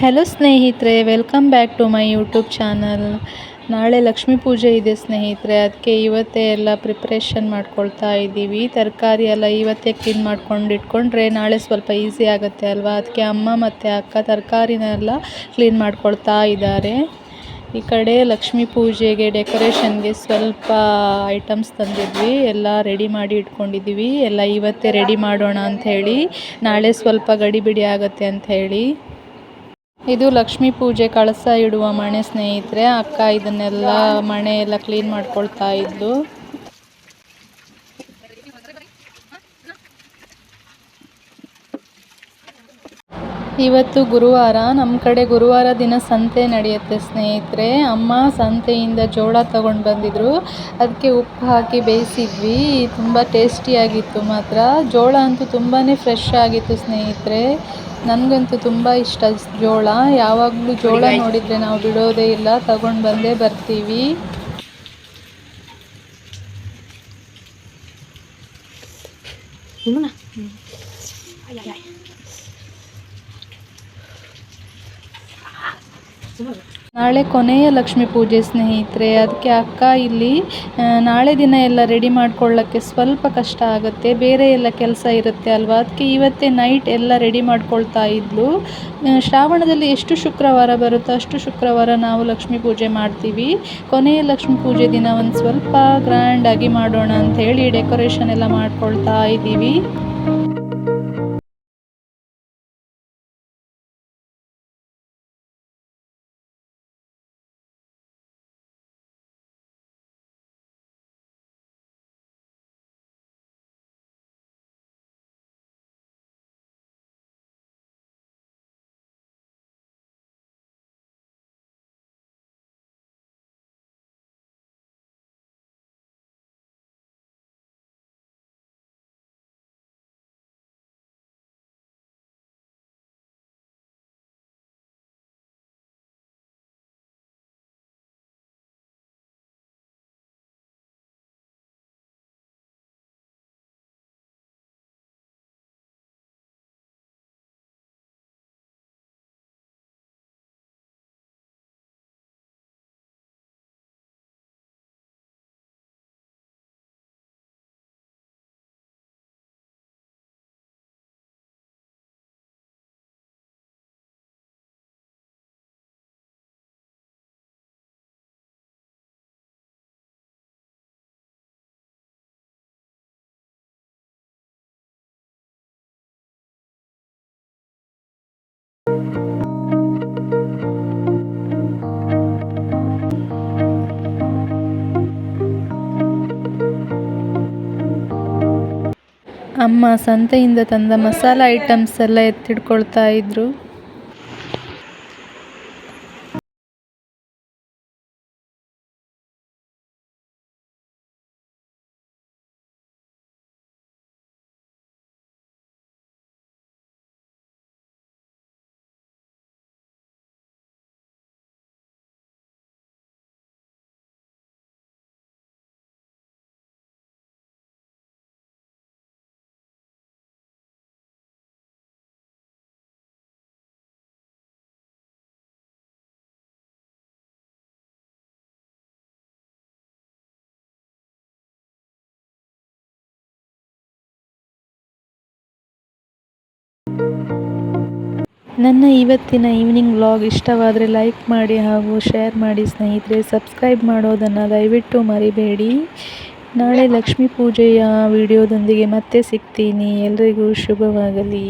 Hello ಸ್ನೇಹಿತರೆ welcome back to my YouTube channel ನಾಳೆ ಲಕ್ಷ್ಮೀ ಪೂಜೆ ಇದೆ ಸ್ನೇಹಿತರೆ, ಅದಕ್ಕೆ ಇವತ್ತೇ ಎಲ್ಲ ಪ್ರಿಪ್ರೇಷನ್ ಮಾಡ್ಕೊಳ್ತಾ ಇದ್ದೀವಿ. ತರಕಾರಿ ಎಲ್ಲ ಇವತ್ತೇ ಕ್ಲೀನ್ ಮಾಡ್ಕೊಂಡು ಇಟ್ಕೊಂಡ್ರೆ ನಾಳೆ ಸ್ವಲ್ಪ ಈಸಿ ಆಗುತ್ತೆ ಅಲ್ವಾ? ಅದಕ್ಕೆ ಅಮ್ಮ ಮತ್ತು ಅಕ್ಕ ತರಕಾರಿನೆಲ್ಲ ಕ್ಲೀನ್ ಮಾಡ್ಕೊಳ್ತಾ ಇದ್ದಾರೆ. ಈ ಕಡೆ ಲಕ್ಷ್ಮೀ ಪೂಜೆಗೆ ಡೆಕೋರೇಷನ್ಗೆ ಸ್ವಲ್ಪ ಐಟಮ್ಸ್ ತಂದಿದ್ವಿ. ಎಲ್ಲ ರೆಡಿ ಮಾಡಿ ಇಟ್ಕೊಂಡಿದ್ದೀವಿ. ಎಲ್ಲ ಇವತ್ತೇ ರೆಡಿ ಮಾಡೋಣ ಅಂತ ಹೇಳಿ, ನಾಳೆ ಸ್ವಲ್ಪ ಗಡಿಬಿಡಿ ಆಗುತ್ತೆ ಅಂತ ಹೇಳಿ. ಇದು ಲಕ್ಷ್ಮಿ ಪೂಜೆ ಕಳಸ ಇಡುವ ಮಣೆ ಸ್ನೇಹಿತರೆ. ಅಕ್ಕ ಇದನ್ನೆಲ್ಲ ಮಣೆ ಎಲ್ಲ ಕ್ಲೀನ್ ಮಾಡ್ಕೊಳ್ತಾ ಇದ್ಲು. ಇವತ್ತು ಗುರುವಾರ ನಮ್ಮ ಕಡೆ ಗುರುವಾರ ದಿನ ಸಂತೆ ನಡೆಯುತ್ತೆ ಸ್ನೇಹಿತರೆ. ಅಮ್ಮ ಸಂತೆಯಿಂದ ಜೋಳ ತಗೊಂಡು ಬಂದಿದ್ರು. ಅದಕ್ಕೆ ಉಪ್ಪು ಹಾಕಿ ಬೇಯಿಸಿದ್ವಿ. ತುಂಬ ಟೇಸ್ಟಿಯಾಗಿತ್ತು ಮಾತ್ರ. ಜೋಳ ಅಂತೂ ತುಂಬಾ ಫ್ರೆಶ್ ಆಗಿತ್ತು ಸ್ನೇಹಿತರೆ. ನನಗಂತೂ ತುಂಬ ಇಷ್ಟ ಜೋಳ. ಯಾವಾಗಲೂ ಜೋಳ ನೋಡಿದರೆ ನಾವು ಬಿಡೋದೇ ಇಲ್ಲ. ತಗೊಂಡು ಬಂದೇ ಬರ್ತೀವಿ. ನಾಳೆ ಕೊನೆಯ ಲಕ್ಷ್ಮಿ ಪೂಜೆ ಸ್ನೇಹಿತರೆ, ಅದಕ್ಕೆ ಅಕ್ಕ ಇಲ್ಲಿ ನಾಳೆ ದಿನ ಎಲ್ಲ ರೆಡಿ ಮಾಡ್ಕೊಳ್ಳೋಕ್ಕೆ ಸ್ವಲ್ಪ ಕಷ್ಟ ಆಗುತ್ತೆ, ಬೇರೆ ಎಲ್ಲ ಕೆಲಸ ಇರುತ್ತೆ ಅಲ್ವಾ? ಅದಕ್ಕೆ ಇವತ್ತೇ ನೈಟ್ ಎಲ್ಲ ರೆಡಿ ಮಾಡ್ಕೊಳ್ತಾ ಇದ್ಲು. ಶ್ರಾವಣದಲ್ಲಿ ಎಷ್ಟು ಶುಕ್ರವಾರ ಬರುತ್ತೋ ಅಷ್ಟು ಶುಕ್ರವಾರ ನಾವು ಲಕ್ಷ್ಮಿ ಪೂಜೆ ಮಾಡ್ತೀವಿ. ಕೊನೆಯ ಲಕ್ಷ್ಮಿ ಪೂಜೆ ದಿನ ಒಂದು ಸ್ವಲ್ಪ ಗ್ರ್ಯಾಂಡಾಗಿ ಮಾಡೋಣ ಅಂತ ಹೇಳಿ ಡೆಕೋರೇಷನ್ ಎಲ್ಲ ಮಾಡ್ಕೊಳ್ತಾ ಇದ್ದೀವಿ. ಅಮ್ಮ ಸಂತೆಯಿಂದ ತಂದ ಮಸಾಲ ಐಟಮ್ಸ್ ಎಲ್ಲ ಎತ್ತಿಟ್ಕೊಳ್ತಾ ಇದ್ರು. ನನ್ನ ಇವತ್ತಿನ ಈವ್ನಿಂಗ್ ವ್ಲಾಗ್ ಇಷ್ಟವಾದರೆ ಲೈಕ್ ಮಾಡಿ ಹಾಗೂ ಶೇರ್ ಮಾಡಿ ಸ್ನೇಹಿತರೆ ಸಬ್ಸ್ಕ್ರೈಬ್ ಮಾಡೋದನ್ನು ದಯವಿಟ್ಟು ಮರಿಬೇಡಿ. ನಾಳೆ ಲಕ್ಷ್ಮೀ ಪೂಜೆಯ ವಿಡಿಯೋದೊಂದಿಗೆ ಮತ್ತೆ ಸಿಗ್ತೀನಿ. ಎಲ್ರಿಗೂ ಶುಭವಾಗಲಿ.